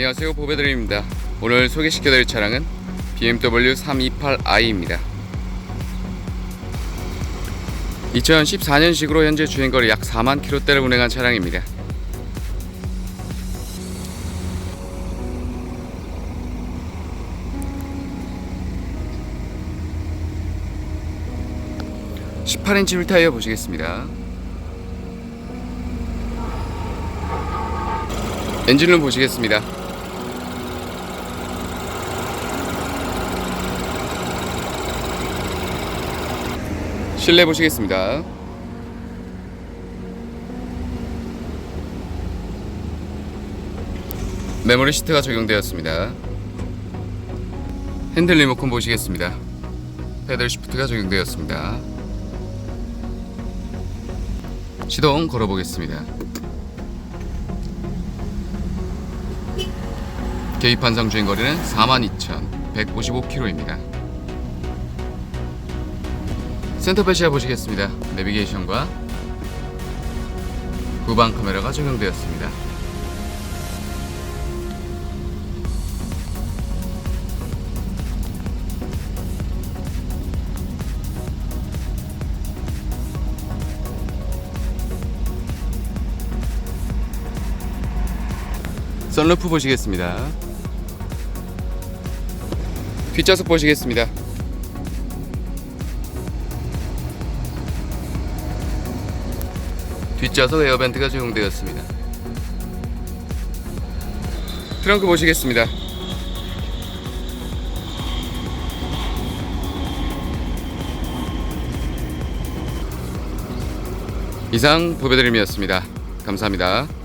안녕하세요 보배드림입니다. 오늘 소개시켜드릴 차량은 BMW 328i입니다. 2014년식으로 현재 주행거리 약 4만 킬로대를 운행한 차량입니다. 18인치 휠타이어 보시겠습니다. 엔진룸 보시겠습니다. 실내 보시겠습니다. 메모리 시트가 적용되었습니다. 핸들 리모컨 보시겠습니다. 페들 시프트가 적용되었습니다. 시동 걸어보겠습니다. 개입 한상 주행 거리는 42,155km입니다. 센터 배시아 보시겠습니다. 내비게이션과 후방 카메라가 적용되었습니다. 썬루프 보시겠습니다. 뒷좌석 보시겠습니다. 뒷좌석 에어벤트가 적용되었습니다. 트렁크 보시겠습니다. 이상 보배드림이었습니다. 감사합니다.